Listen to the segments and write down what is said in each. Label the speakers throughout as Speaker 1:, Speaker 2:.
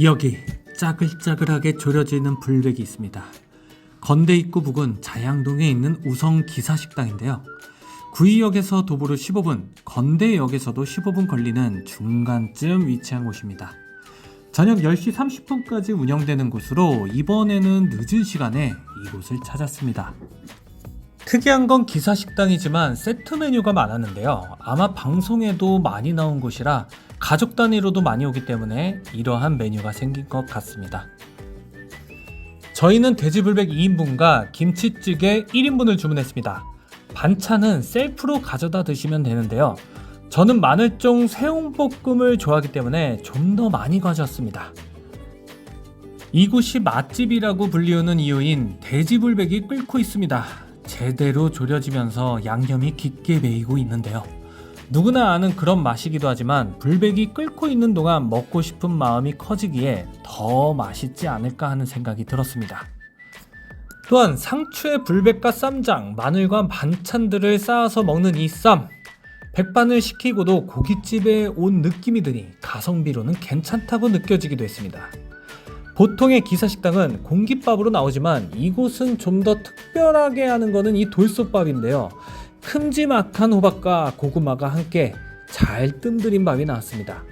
Speaker 1: 여기 짜글짜글하게 졸여지는 불백이 있습니다. 건대 입구 부근 자양동에 있는 우성 기사식당인데요. 구의역에서 도보로 15분, 건대역에서도 15분 걸리는 중간쯤 위치한 곳입니다. 저녁 10시 30분까지 운영되는 곳으로 이번에는 늦은 시간에 이곳을 찾았습니다. 특이한 건 기사 식당이지만 세트 메뉴가 많았는데요. 아마 방송에도 많이 나온 곳이라 가족 단위로도 많이 오기 때문에 이러한 메뉴가 생긴 것 같습니다. 저희는 돼지불백 2인분과 김치찌개 1인분을 주문했습니다. 반찬은 셀프로 가져다 드시면 되는데요. 저는 마늘종 새우볶음을 좋아하기 때문에 좀 더 많이 가져왔습니다. 이곳이 맛집이라고 불리우는 이유인 돼지불백이 끓고 있습니다. 제대로 졸여지면서 양념이 깊게 배이고 있는데요. 누구나 아는 그런 맛이기도 하지만 불백이 끓고 있는 동안 먹고 싶은 마음이 커지기에 더 맛있지 않을까 하는 생각이 들었습니다. 또한 상추에 불백과 쌈장, 마늘과 반찬들을 쌓아서 먹는 이 쌈. 백반을 시키고도 고깃집에 온 느낌이 드니 가성비로는 괜찮다고 느껴지기도 했습니다. 보통의 기사식당은 공깃밥으로 나오지만 이곳은 좀 더 특별하게 하는 것은 이 돌솥밥인데요. 큼지막한 호박과 고구마가 함께 잘 뜸들인 밥이 나왔습니다.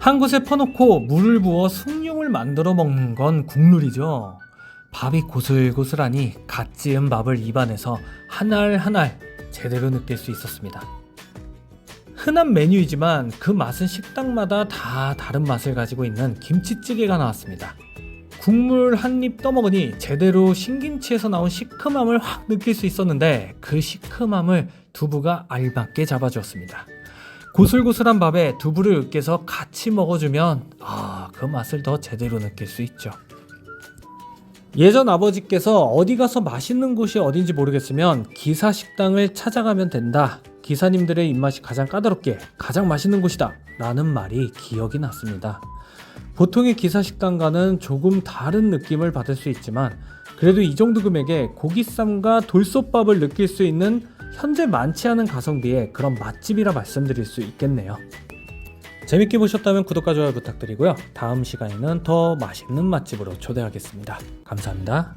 Speaker 1: 한 곳에 퍼놓고 물을 부어 숭늉을 만들어 먹는 건 국룰이죠. 밥이 고슬고슬하니 갓 지은 밥을 입안에서 한 알 한 알 제대로 느낄 수 있었습니다. 흔한 메뉴이지만 그 맛은 식당마다 다 다른 맛을 가지고 있는 김치찌개가 나왔습니다. 국물 한 입 떠먹으니 제대로 신김치에서 나온 시큼함을 확 느낄 수 있었는데 그 시큼함을 두부가 알맞게 잡아주었습니다. 고슬고슬한 밥에 두부를 으깨서 같이 먹어주면 아, 그 맛을 더 제대로 느낄 수 있죠. 예전 아버지께서 어디 가서 맛있는 곳이 어딘지 모르겠으면 기사 식당을 찾아가면 된다. 기사님들의 입맛이 가장 까다롭게 가장 맛있는 곳이다. 라는 말이 기억이 났습니다. 보통의 기사 식당과는 조금 다른 느낌을 받을 수 있지만 그래도 이 정도 금액에 고기쌈과 돌솥밥을 느낄 수 있는 현재 많지 않은 가성비의 그런 맛집이라 말씀드릴 수 있겠네요. 재밌게 보셨다면 구독과 좋아요 부탁드리고요. 다음 시간에는 더 맛있는 맛집으로 초대하겠습니다. 감사합니다.